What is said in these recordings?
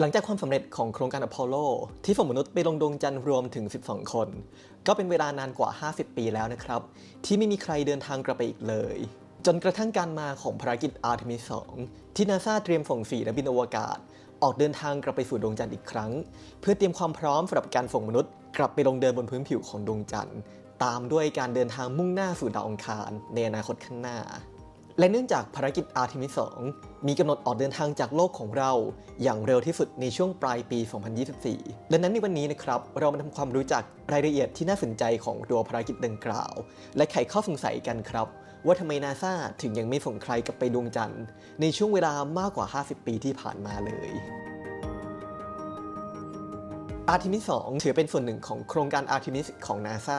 หลังจากความสำเร็จของโครงการอพอลโล ที่ส่งมนุษย์ไปลงดวงจันทร์รวมถึง 12 คน ก็เป็นเวลานานกว่า 50 ปีแล้วนะครับ ที่ไม่มีใครเดินทางกลับไปอีกเลย จนกระทั่งการมาของภารกิจ Artemis 2 ที่นาซาเตรียมส่งสี่นักบินอวกาศ ออกเดินทางกลับไปสู่ดวงจันทร์อีกครั้ง เพื่อเตรียมความพร้อมสำหรับการส่งมนุษย์ กลับไปลงเดินบนพื้นผิวของดวงจันทร์ ตามด้วยการเดินทางมุ่งหน้าสู่ดาวอังคารในอนาคตข้างหน้า และเนื่องจากภารกิจ Artemis 2มีกำหนดออกเดินทางจากโลกของเรา อย่างเร็วที่สุดในช่วงปลายปี 2024 ดังนั้นในวันนี้นะครับ เรามาทำความรู้จักรายละเอียดที่น่าสนใจของตัวภารกิจดังกล่าว และไขข้อสงสัยกันครับ ว่าทำไมนาซาถึงยังไม่ส่งใครกลับไปดวงจันทร์ ในช่วงเวลามากกว่า 50 ปีที่ผ่านมาเลย Artemis 2ถือเป็นส่วนหนึ่งของโครงการ Artemis ของ NASA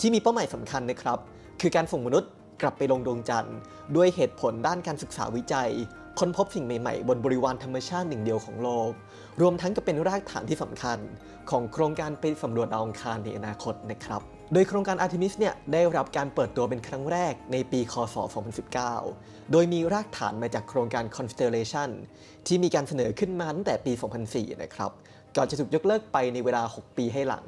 ที่มีเป้าหมายสำคัญนะครับ คือการส่งมนุษย์ กลับไปลงดวงจันทร์ ด้วยเหตุผลด้านการศึกษาวิจัย ค้นพบสิ่งใหม่ๆ บนบริวารธรรมชาติหนึ่งเดียวของโลก รวมทั้งก็เป็นรากฐานที่สำคัญ ของโครงการไปสำรวจดาวอังคารในอนาคตนะครับโดยโครงการ Artemis เนี่ยได้รับการเปิดตัวเป็นครั้งแรกในปี คศ 2019 โดยมีรากฐานมาจากโครงการ Constellation ที่มีการเสนอขึ้นมาตั้งแต่ปี 2004 นะครับ ก่อนจะถูกยกเลิกไปในเวลา 6 ปีให้หลัง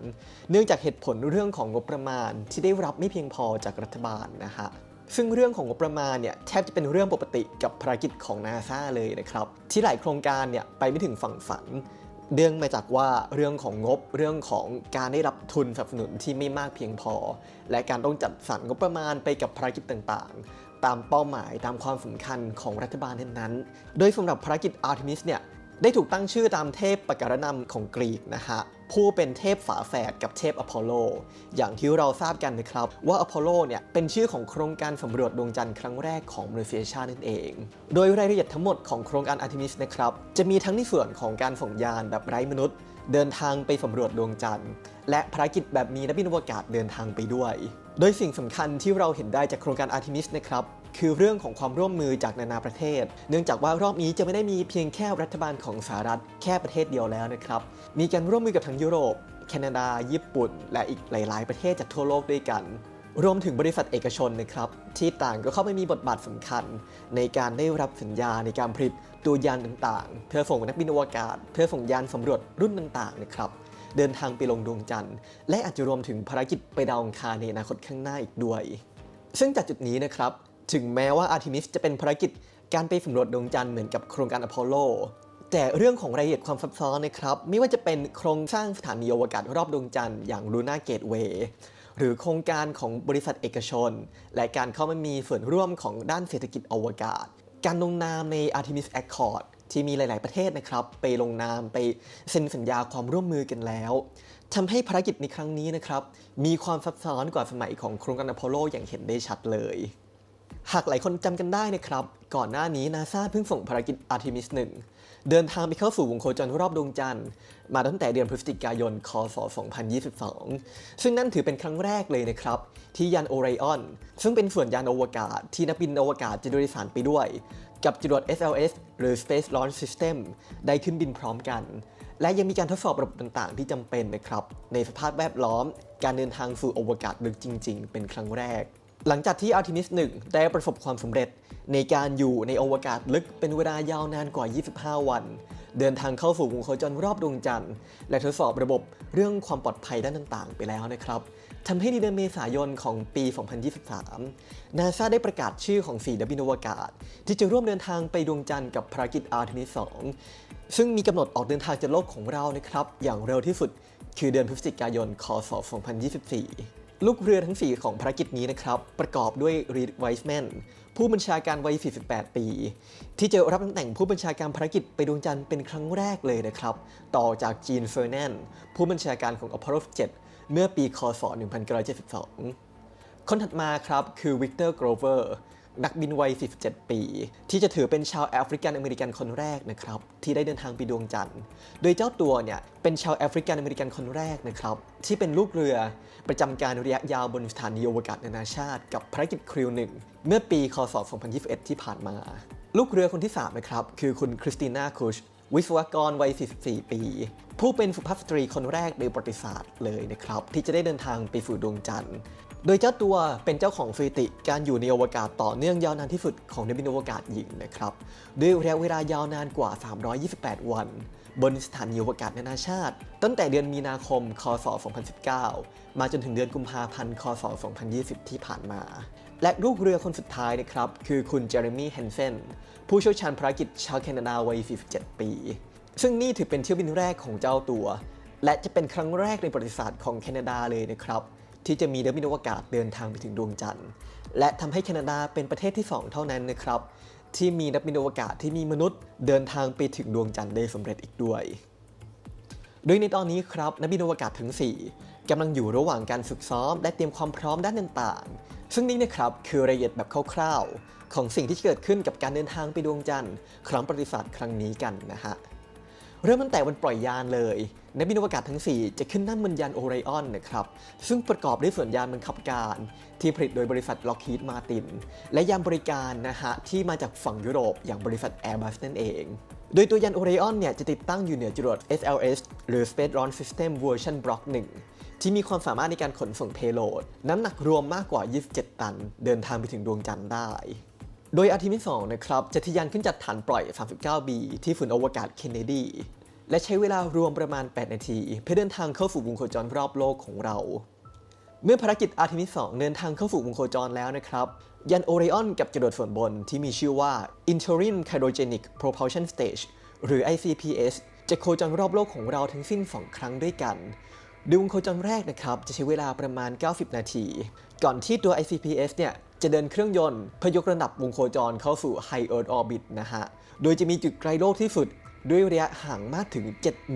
เนื่องจากเหตุผลเรื่องของงบประมาณที่ได้รับไม่เพียงพอจากรัฐบาลนะฮะ ซึ่งเรื่องของงบประมาณเนี่ยแทบจะเป็นเรื่องปกติกับภารกิจของนาซาเลยนะครับ ที่หลายโครงการเนี่ยไปไม่ถึงฝั่งฝันเรื่องมาจากว่าเรื่องของงบเรื่องของการได้รับทุนสนับสนุนที่ไม่มากเพียงพอ และการต้องจัดสรรงบประมาณไปกับภารกิจต่างๆ ตามเป้าหมายตามความสำคัญของรัฐบาลนั้นๆ โดยสำหรับภารกิจ Artemis เนี่ย ได้ถูกตั้งชื่อตามเทพปการนำของกรีกนะฮะผู้เป็นเทพฝาแฝดกับเทพอพอลโล อย่างที่เราทราบกันนะครับ ว่าอพอลโลเนี่ยเป็นชื่อของโครงการสำรวจดวงจันทร์ครั้งแรกของมนุษยชาตินั่นเอง โดยรายละเอียดทั้งหมดของโครงการ Artemis นะครับ จะมีทั้งในส่วนของการส่งยานแบบไร้มนุษย์ เดินทางไปสำรวจดวงจันทร์ และภารกิจแบบมีนักบินอวกาศเดินทางไปด้วย โดยสิ่งสำคัญที่เราเห็นได้จากโครงการ Artemis นะครับคือเรื่องของความร่วมมือจากนานาประเทศ เนื่องจากว่ารอบนี้จะไม่ได้มีเพียงแค่รัฐบาลของสหรัฐแค่ประเทศเดียวแล้วนะครับ มีการร่วมมือกับทั้งยุโรป แคนาดา ญี่ปุ่น และอีกหลาย ๆ ประเทศจากทั่วโลกด้วยกัน รวมถึงบริษัทเอกชนนะครับที่ต่างก็เข้ามามีบทบาทสำคัญ ในการได้รับสัญญาในการผลิตตัวยานต่างๆ เพื่อส่งนักบินอวกาศ เพื่อส่งยานสำรวจรุ่นต่างๆนะครับ เดินทางไปลงดวงจันทร์ และอาจจะรวมถึงภารกิจไปดาวอังคารในอนาคตข้างหน้าอีกด้วย ซึ่งจากจุดนี้นะครับ ถึงแม้ว่า Artemis จะเป็นภารกิจการไปสำรวจดวงจันทร์เหมือนกับโครงการอพอลโลแต่เรื่องของรายละเอียดความซับซ้อนนะครับ ไม่ว่าจะเป็นโครงสร้างสถานีอวกาศรอบดวงจันทร์อย่าง Luna Gateway หรือโครงการของบริษัทเอกชน และการเข้ามามีส่วนร่วมของด้านเศรษฐกิจอวกาศ การลงนามใน Artemis Accord ที่มีหลาย ๆ ประเทศนะครับ ไปลงนามไปเซ็นสัญญาความร่วมมือกันแล้วทำให้ภารกิจในครั้งนี้นะครับ มีความซับซ้อนกว่าสมัยของโครงการอพอลโลอย่างเห็นได้ชัดเลย หากหลายคนจำกันได้นะครับ ก่อนหน้านี้นาซาเพิ่งส่งภารกิจ Artemis 1 เดินทางไปเข้าสู่วงโคจรรอบดวงจันทร์ มาตั้งแต่เดือนพฤศจิกายน คศ 2022 ซึ่งนั่นถือเป็นครั้งแรกเลยนะครับ ที่ยานโอไรออน ซึ่งเป็นส่วนยานอวกาศที่นักบินอวกาศจะโดยสารไปด้วย กับจรวด SLS หรือ Space Launch System ได้ขึ้นบินพร้อมกัน และยังมีการทดสอบระบบต่างๆ ที่จำเป็นนะครับ ในสภาพแวดล้อม การเดินทางสู่อวกาศลึกจริง ๆ เป็นครั้งแรก หลังจากที่ Artemis 1ได้ประสบความสำเร็จในการอยู่ในอวกาศลึกเป็นเวลายาวนานกว่า 25 วัน เดินทางเข้าสู่วงโคจรรอบดวงจันทร์ และทดสอบระบบเรื่องความปลอดภัยด้านต่างๆ ไปแล้วนะครับทำให้ในเดือนเมษายนของปี 2023 นาซาได้ประกาศชื่อของ4นักบินอวกาศ ที่จะร่วมเดินทางไปดวงจันทร์กับภารกิจ Artemis 2ซึ่งมีกำหนดออกเดินทางจากโลกของเรานะครับอย่างเร็วที่สุด คือเดือนพฤศจิกายน คศ 2024 ลูกเรือทั้ง 4 ของภารกิจนี้นะครับ ประกอบด้วยรีดไวส์แมนผู้บัญชาการวัย 48 ปี ที่จะรับตำแหน่งผู้บัญชาการภารกิจไปดวงจันทร์เป็นครั้งแรกเลยนะครับ ต่อจากจีนเฟอร์แนนด์ผู้บัญชาการของอพอลโล7เมื่อปีคศ 1972 คนถัดมาครับคือวิกเตอร์โกรเวอร์ นักบินวัย 47 ปี ที่จะถือเป็นชาวแอฟริกันอเมริกันคนแรกนะครับที่ได้เดินทางไปดวงจันทร์ โดยเจ้าตัวเนี่ยเป็นชาวแอฟริกันอเมริกันคนแรกนะครับที่เป็นลูกเรือประจำการระยะยาวบนสถานีอวกาศนานาชาติ กับภารกิจคริวหนึ่งเมื่อปีคศ 2021 ที่ผ่านมา ลูกเรือคนที่3นะครับคือคุณคริสติน่าคุชวิศวกรวัย 44 ปี ผู้เป็นสุภาพสตรีคนแรกในประวัติศาสตร์เลยนะครับ ที่จะได้เดินทางไปสู่ดวงจันทร์ โดยเจ้าตัวเป็นเจ้าของสถิติการอยู่ในอวกาศต่อเนื่องยาวนานที่สุดของนักบินอวกาศหญิงนะครับด้วยระยะเวลายาวนานกว่า 328 วัน บนสถานีอวกาศนานาชาติ ตั้งแต่เดือนมีนาคม คศ 2019 มาจนถึงเดือนกุมภาพันธ์ คศ 2020 ที่ผ่านมา และลูกเรือคนสุดท้ายนะครับคือคุณเจอร์มี่เฮนเซนผู้เชี่ยวชาญภารกิจชาวแคนาดาวัย 47 ปี ซึ่งนี่ถือเป็นเที่ยวบินแรกของเจ้าตัว และจะเป็นครั้งแรกในประวัติศาสตร์ของแคนาดาเลยนะครับ ที่จะมีนักบินอวกาศเดินทางไปถึงดวงจันทร์ และทำให้แคนาดาเป็นประเทศที่ 2 เท่านั้นนะครับ ที่มีนักบินอวกาศที่มีมนุษย์เดินทางไปถึงดวงจันทร์ได้สำเร็จอีกด้วยโดยในตอนนี้ครับนักบินอวกาศทั้ง4กำลังอยู่ระหว่างการฝึกซ้อม และเตรียมความพร้อมด้านต่างๆ ซึ่งนี่นะครับคือรายละเอียดแบบคร่าวๆ ของสิ่งที่จะเกิดขึ้นกับการเดินทางไปดวงจันทร์ ครั้งประวัติศาสตร์ครั้งนี้กันนะฮะ เริ่มตั้งแต่วันปล่อยยานเลยนักบินอวกาศทั้ง 4 จะขึ้นนั่งบนยานโอไรออนนะครับ ซึ่งประกอบด้วยส่วนยานบังคับการที่ผลิตโดยบริษัท Lockheed Martin และยานบริการนะฮะ ที่มาจากฝั่งยุโรปอย่างบริษัท Airbus นั่นเอง โดยตัวยานโอไรออนเนี่ย จะติดตั้งอยู่เหนือจรวด SLS หรือ Space Launch System Version Block 1 ที่มีความสามารถในการขนส่ง payload น้ำหนักรวมมากกว่า 27 ตัน เดินทางไปถึงดวงจันทร์ได้ โดยอาร์ทิมิส2นะครับจะทะยานขึ้นจากฐานปล่อย 39B ที่ฝืนอวกาศเคนเนดี และใช้เวลารวมประมาณ 8 นาที เพื่อเดินทางเข้าสู่วงโคจรรอบโลกของเรา เมื่อภารกิจอาร์ทิมิส2เดินทางเข้าสู่วงโคจรแล้วนะครับยานโอไรออนกับจรวดส่วนบนที่มีชื่อว่า Interim Cryogenic Propulsion Stage หรือ ICPS จะโคจรรอบโลกของเราทั้งสิ้น 2 ครั้งด้วยกันดยวงโคจรแรกนะครับจะใช้เวลาประมาณ 90 นาที ก่อนที่ตัว ICPS เนี่ย จะเดินเครื่องยนต์เพื่อยกระดับวงโคจรเข้าสู่ High Earth Orbit นะฮะ โดยจะมีจุดไกลโลกที่สุดด้วยระยะห่างมากถึง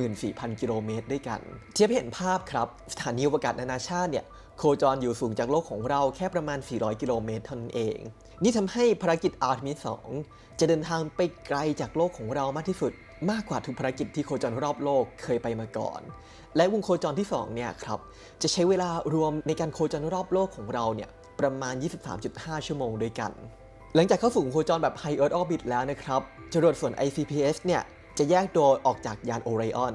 74,000 กิโลเมตรด้วยกัน เทียบเห็นภาพครับ สถานีอวกาศนานาชาติเนี่ยโคจรอยู่สูงจากโลกของเราแค่ประมาณ 400 กิโลเมตรเท่านั้นเอง นี่ทำให้ภารกิจ Artemis 2 จะเดินทางไปไกลจากโลกของเรามากที่สุด มากกว่าทุกภารกิจที่โคจรรอบโลกเคยไปมาก่อน และวงโคจรที่ 2 เนี่ยครับ จะใช้เวลารวมในการโคจรรอบโลกของเราเนี่ย ประมาณ 23.5 ชั่วโมงด้วยกัน หลังจากเข้าสู่โคจรแบบ High Earth Orbit แล้วนะครับจรวดส่วน ICPS เนี่ยจะแยกตัวออกจากยานโอไรออน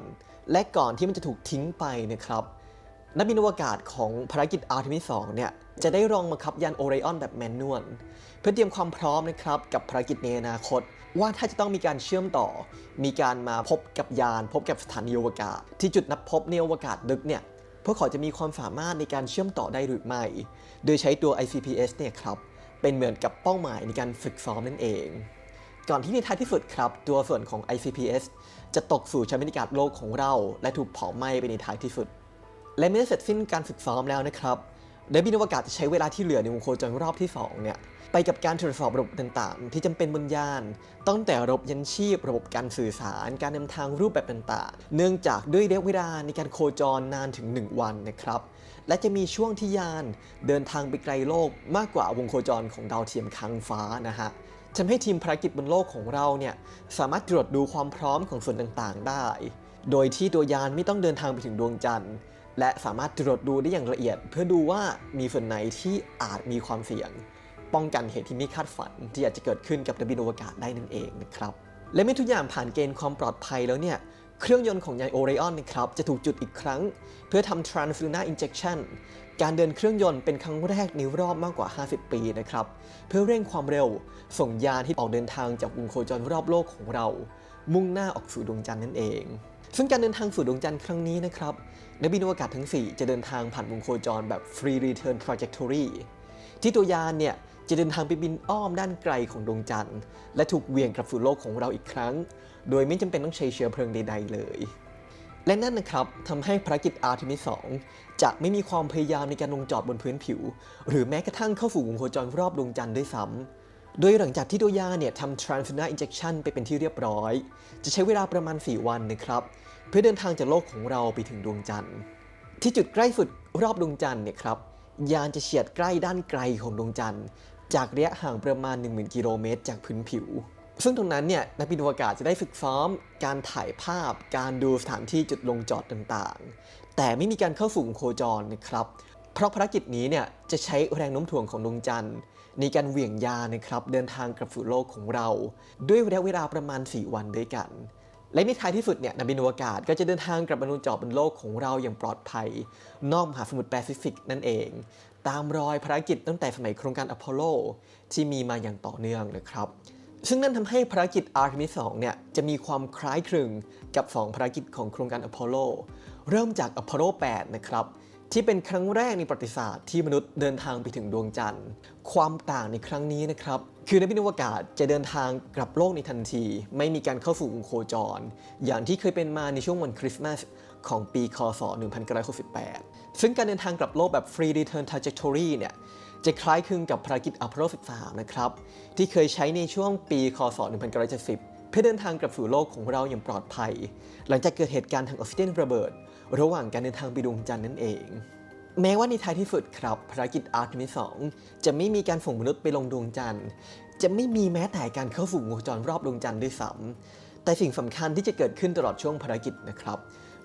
และก่อนที่มันจะถูกทิ้งไปนะครับนักบินอวกาศของภารกิจ Artemis 2 เนี่ยจะได้ลองบังคับยานโอไรออนแบบแมนนวลเพื่อเตรียมความพร้อมนะครับกับภารกิจในอนาคต ว่าถ้าจะต้องมีการเชื่อมต่อ มีการมาพบกับยาน พบกับสถานีอวกาศ ที่จุดนัดพบในอวกาศดึกเนี่ย พวกเขาจะมีความสามารถในการเชื่อมต่อได้หรือไม่ โดยใช้ตัว ICPS เนี่ยครับ เป็นเหมือนกับเป้าหมายในการฝึกซ้อมนั่นเอง ก่อนที่ในท้ายที่สุดครับ ตัวส่วนของ ICPS จะตกสู่ชั้นบรรยากาศโลกของเรา และถูกเผาไหม้ไปในท้ายที่สุด และเมื่อเสร็จสิ้นการฝึกซ้อมแล้วนะครับ เดบินอวกาศจะใช้เวลาที่เหลือในวงโคจรรอบที่ 2 เนี่ย ไปกับการตรวจสอบระบบต่างๆ ที่จำเป็นบนยาน ตั้งแต่ระบบยันชีพ ระบบการสื่อสาร การนำทางรูปแบบต่างๆ เนื่องจากด้วยระยะเวลาในการโคจรนานถึง 1 วันนะครับ และจะมีช่วงที่ยานเดินทางไปไกลโลกมากกว่าวงโคจรของดาวเทียมค้างฟ้านะฮะทำให้ทีมภารกิจบนโลกของเราเนี่ยสามารถตรวจดูความพร้อมของส่วนต่างๆ ได้ โดยที่ตัวยานไม่ต้องเดินทางไปถึงดวงจันทร์ และสามารถตรวจดูได้อย่างละเอียด เพื่อดูว่ามีส่วนไหนที่อาจมีความเสี่ยง ป้องกันเหตุที่ไม่คาดฝันที่อาจจะเกิดขึ้นกับนักบินอวกาศได้นั่นเองนะครับและเมื่อทุกอย่างผ่านเกณฑ์ความปลอดภัยแล้วเนี่ยเครื่องยนต์ของยานโอไรออนนะครับจะถูกจุดอีกครั้ง เพื่อทำ translunar injection การเดินเครื่องยนต์เป็นครั้งแรกในรอบมากกว่า 50 ปีนะครับเพื่อเร่งความเร็ว ส่งยานที่ออกเดินทางจากวงโคจรรอบโลกของเรา มุ่งหน้าออกสู่ดวงจันทร์นั่นเอง ซึ่งการเดินทางสู่ดวงจันทร์ครั้งนี้นะครับ นักบินอวกาศทั้ง 4 จะเดินทางผ่านวงโคจรแบบ free return trajectory ที่ตัวยานเนี่ยจะเดินทางไปบินอ้อมด้านไกลของดวงจันทร์ และถูกเวียงกลับสู่โลกของเราอีกครั้ง โดยไม่จำเป็นต้องใช้เชื้อเพลิงใด ๆ เลย และนั่นนะครับทำให้ภารกิจ Artemis 2 จะไม่มีความพยายามในการลงจอดบนพื้นผิว หรือแม้กระทั่งเข้าสู่วงโคจรรอบดวงจันทร์ด้วยซ้ำโดยหลังจากที่ตัวยาเนี่ยทำ translunar injection ไปเป็นที่เรียบร้อย จะใช้เวลาประมาณ 4 วันนะครับ เพื่อเดินทางจากโลกของเราไปถึงดวงจันทร์ ที่จุดใกล้สุดรอบดวงจันทร์เนี่ยครับยานจะเฉียดใกล้ด้านไกลของดวงจันทร์ จากระยะห่างประมาณ 10,000 กิโลเมตรจากพื้นผิว ซึ่งตรงนั้นเนี่ยนักบินอวกาศจะได้ฝึกซ้อม การถ่ายภาพ การดูสถานที่จุดลงจอดต่างๆ แต่ไม่มีการเข้าสู่วงโคจรนะครับ เพราะภารกิจนี้เนี่ยจะใช้แรงโน้มถ่วงของดวงจันทร์ ในการเหวี่ยงยานนะครับเดินทางกลับสู่โลกของเรา ด้วยระยะเวลาประมาณ 4 วันด้วยกัน และในท้ายที่สุดเนี่ยนักบินอวกาศก็จะเดินทางกลับมาลงจอดบนโลกของเราอย่างปลอดภัย นอกมหาสมุทรแปซิฟิกนั่นเอง ตามรอยภารกิจตั้งแต่สมัยโครงการอพอลโล ที่มีมาอย่างต่อเนื่องนะครับ ซึ่งนั่นทำให้ภารกิจ Artemis 2เนี่ยจะมีความคล้ายคลึงกับ 2 ภารกิจของโครงการอพอลโล เริ่มจากอพอลโล 8 นะครับ ที่เป็นครั้งแรกในประวัติศาสตร์ที่มนุษย์เดินทางไปถึงดวงจันทร์ ความต่างในครั้งนี้นะครับ คือนักบินอวกาศจะเดินทางกลับโลกในทันที ไม่มีการเข้าสู่วงโคจร อย่างที่เคยเป็นมาในช่วงวันคริสต์มาสของปีคศ 1968 ซึ่งการเดินทางกลับโลกแบบ free return trajectory เนี่ยจะคล้ายคลึงกับภารกิจอพอลโล 13 นะครับ ที่เคยใช้ในช่วงปีคศ 1970 เพื่อเดินทางกลับสู่โลกของเราอย่างปลอดภัย หลังจากเกิดเหตุการณ์ทางออกซิเจนระเบิด ระหว่างการเดินทางไปดวงจันทร์นั่นเอง แม้ว่าในท้ายที่สุดครับภารกิจ Artemis 2จะไม่มีการส่งมนุษย์ไปลงดวงจันทร์ จะไม่มีแม้แต่การเข้าสู่วงจรรอบดวงจันทร์ด้วยซ้ำแต่สิ่งสำคัญที่จะเกิดขึ้นตลอดช่วงภารกิจนะครับ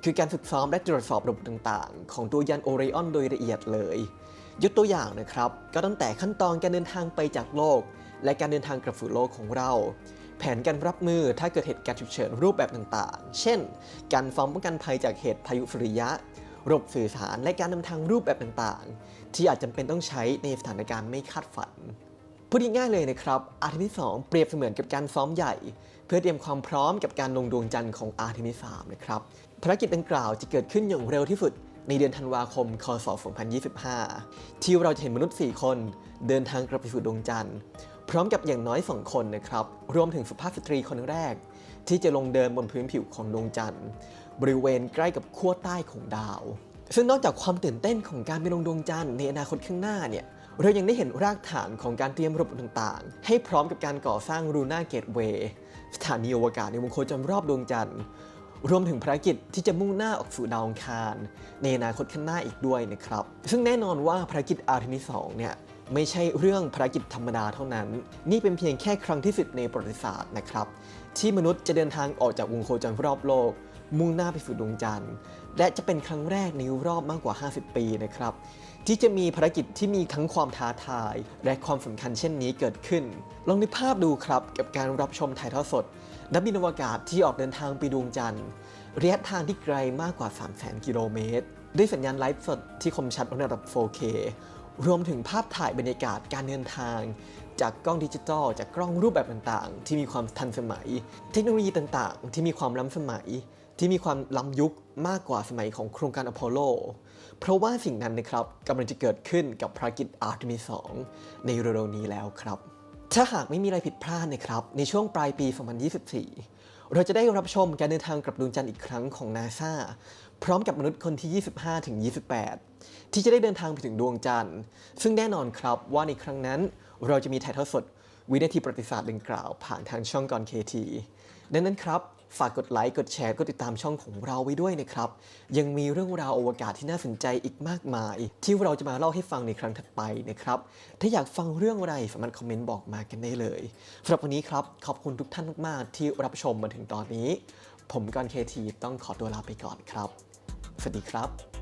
คือการฝึกซ้อมและตรวจสอบระบบต่างๆ ของตัวยานโอไรออนโดยละเอียดเลย ยกตัวอย่างนะครับ ก็ตั้งแต่ขั้นตอนการเดินทางไปจากโลก และการเดินทางกลับสู่โลกของเรา แผนการรับมือถ้าเกิดเหตุการณ์ฉุกเฉินรูปแบบต่างๆ เช่น การฟ้องป้องกันภัยจากเหตุพายุสุริยะ ระบบสื่อสารและการนำทางรูปแบบต่างๆ ที่อาจจำเป็นต้องใช้ในสถานการณ์ไม่คาดฝัน พูดง่ายๆเลยนะครับ Artemis 2เปรียบเสมือนกับการซ้อมใหญ่ เพื่อเตรียมความพร้อมกับการลงดวงจันทร์ของ Artemis 3นะครับ ภารกิจดังกล่าวจะเกิดขึ้นอย่างเร็วที่สุดในเดือนธันวาคม คศ 2025 ที่เราจะเห็นมนุษย์ 4 คน เดินทางกลับไปสู่ดวงจันทร์ พร้อมกับอย่างน้อย2คนนะครับ รวมถึงสุภาพสตรีคนแรก ที่จะลงเดินบนพื้นผิวของดวงจันทร์ บริเวณใกล้กับขั้วใต้ของดาว ซึ่งนอกจากความตื่นเต้นของการไปลงดวงจันทร์ในอนาคตข้างหน้าเนี่ยเรายังได้เห็นรากฐานของการเตรียมระบบต่างๆ ให้พร้อมกับการก่อสร้างรูน่าเกตเวย์สถานีอวกาศในวงโคจรรอบดวงจันทร์ รวมถึงภารกิจที่จะมุ่งหน้าออกสู่ดาวอังคาร ในอนาคตข้างหน้าอีกด้วยนะครับ ซึ่งแน่นอนว่าภารกิจ Artemis 2เนี่ย ไม่ใช่เรื่องภารกิจธรรมดาเท่านั้น นี่เป็นเพียงแค่ครั้งที่สุดในประวัติศาสตร์นะครับ ที่มนุษย์จะเดินทางออกจากวงโคจรรอบโลก มุ่งหน้าไปสู่ดวงจันทร์ และจะเป็นครั้งแรกในรอบมากกว่า 50 ปีนะครับ ที่จะมีภารกิจที่มีทั้งความท้าทาย และความสำคัญเช่นนี้เกิดขึ้น ลองนึกภาพดูครับกับการรับชมถ่ายทอดสด นักบินอวกาศที่ออกเดินทางไปดวงจันทร์ระยะทางที่ไกลมากกว่า 300,000 กิโลเมตรด้วยสัญญาณไลฟ์สดที่คมชัดระดับ 4K รวมถึงภาพถ่ายบรรยากาศการเดินทาง จากกล้องดิจิตอลจากกล้องรูปแบบต่างๆ ที่มีความทันสมัย เทคโนโลยีต่างๆ ที่มีความล้ำสมัย ที่มีความล้ำยุคมากกว่าสมัยของโครงการอพอลโล เพราะว่าสิ่งนั้นนะครับกำลังจะเกิดขึ้นกับภารกิจ Artemis 2ในเร็วๆนี้แล้วครับ ถ้าหากไม่มีอะไรผิดพลาดนะครับในช่วงปลายปี 2024 เราจะได้รับชมการเดินทางกลับดวงจันทร์อีกครั้งของนาซาพร้อมกับมนุษย์คนที่ 25 ถึง 28 ที่จะได้เดินทางไปถึงดวงจันทร์ ซึ่งแน่นอนครับว่าในครั้งนั้น เราจะมีถ่ายทอดสดวินาทีประวัติศาสตร์ดังกล่าวผ่านทางช่องกอนเคทีดังนั้นครับ ฝากกดไลค์ กดแชร์ กดติดตามช่องของเราไว้ด้วยนะครับ ยังมีเรื่องราวอวกาศที่น่าสนใจอีกมากมาย ที่เราจะมาเล่าให้ฟังในครั้งถัดไปนะครับ ถ้าอยากฟังเรื่องอะไรสามารถคอมเมนต์บอกมากันได้เลยสำหรับวันนี้ครับ ขอบคุณทุกท่านมากๆ ที่รับชมมาถึงตอนนี้ ผมกอนเคทีต้องขอตัวลาไปก่อนครับ สวัสดีครับ